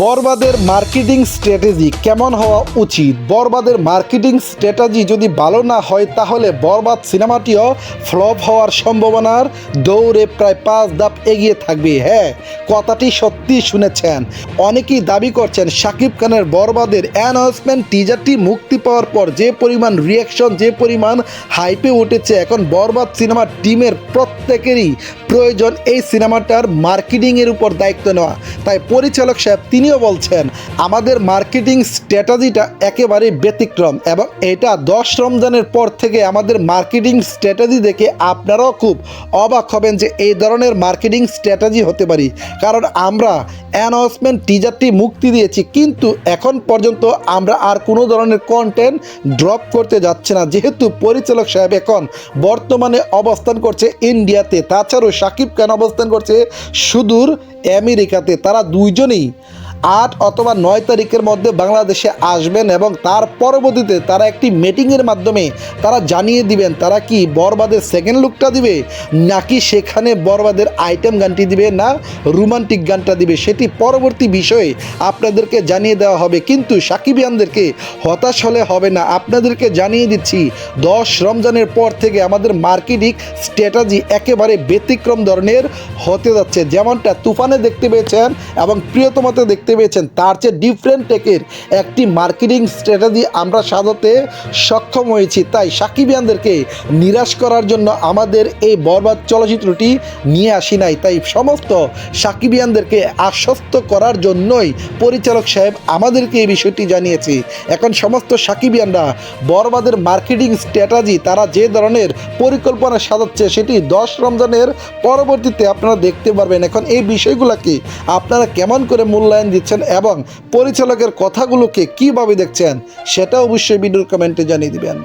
বরবাদের marketing strategy কেমন হওয়া উচিত? বরবাদের মার্কেটিং স্ট্র্যাটেজি যদি ভালো না হয়, তাহলে বরবাদ সিনেমাটিও ফ্লপ হওয়ার সম্ভাবনার দৌড়ে প্রায় পাঁচ ধাপ এগিয়ে থাকবে। হ্যাঁ কথাটি সত্যি শুনেছেন। অনেকেই দাবি করছেন, শাকিব খানের বরবাদের অ্যানাউন্সমেন্ট টিজারটি মুক্তি পাওয়ার পর যে পরিমাণ রিয়াকশন যে পরিমাণ হাইপে উঠেছে, এখন বরবাদ সিনেমার টিমের প্রত্যেকেরই প্রয়োজন এই সিনেমাটার মার্কেটিংয়ের উপর দায়িত্ব নেওয়া। তাই পরিচালক সাহেব তিনিও বলছেন, আমাদের মার্কেটিং স্ট্র্যাটাজিটা একেবারে ব্যতিক্রম এবং এটা দশ রমজানের পর থেকে আমাদের মার্কেটিং স্ট্র্যাটাজি দেখে আপনারাও খুব অবাক হবেন যে এই ধরনের মার্কেটিং স্ট্র্যাটাজি হতে পারি। কারণ আমরা অ্যানাউন্সমেন্ট টিজারটি মুক্তি দিয়েছি। কিন্তু এখন পর্যন্ত আমরা আর কোনো ধরনের কন্টেন্ট ড্রপ করতে যাচ্ছে না। যেহেতু পরিচালক সাহেব এখন বর্তমানে অবস্থান করছে ইন্ডিয়াতে তাছাড়াও সাকিব খান অবস্থান করছে সুদূর আমেরিকাতে। তারা দুইজনেই আট অথবা নয় তারিখের মধ্যে বাংলাদেশে আসবেন এবং তার পরবর্তীতে তারা একটি মিটিংয়ের মাধ্যমে তারা জানিয়ে দিবেন, তারা কি বরবাদের সেকেন্ড লুকটা দিবে, নাকি সেখানে বরবাদের আইটেম গানটি দিবে, না রোমান্টিক গানটা দিবে, সেটি পরবর্তী বিষয়ে আপনাদেরকে জানিয়ে দেওয়া হবে। কিন্তু সাকিবিয়ানদেরকে হতাশ হলে হবে না। আপনাদেরকে জানিয়ে দিচ্ছি, দশ রমজানের পর থেকে আমাদের মার্কেটিং স্ট্র্যাটাজি একেবারে ব্যতিক্রম ধরনের হতে যাচ্ছে। যেমনটা তুফানে দেখতে পেয়েছেন এবং প্রিয়তমাতে দেখতে পেয়েছেন, তার চেয়ে ডিফারেন্ট টেকের একটি মার্কেটিং স্ট্র্যাটাজি আমরা সাজাতে সক্ষম হয়েছি। তাই সাকিবিয়ানদেরকে নিরাশ করার জন্য আমাদের এই বরবাদ চলচ্চিত্রটি নিয়ে আসি নাই। তাই সমস্ত সাকিবিয়ানদেরকে আশ্বস্ত করার জন্যই পরিচালক সাহেব আমাদেরকে এই বিষয়টি জানিয়েছে। এখন সমস্ত সাকিবিয়ানরা বরবাদের মার্কেটিং স্ট্র্যাটাজি তারা যে ধরনের পরিকল্পনা সাজাচ্ছে সেটি দশ রমজানের পরবর্তীতে আপনারা দেখতে পারবেন। এখন এই বিষয়গুলোকে আপনারা কেমন করে মূল্যায়ন দিচ্ছেন এবং পরিচালকের কথাগুলোকে কীভাবে দেখছেন সেটা অবশ্যই ভিডিওর কমেন্টে জানিয়ে দিবেন।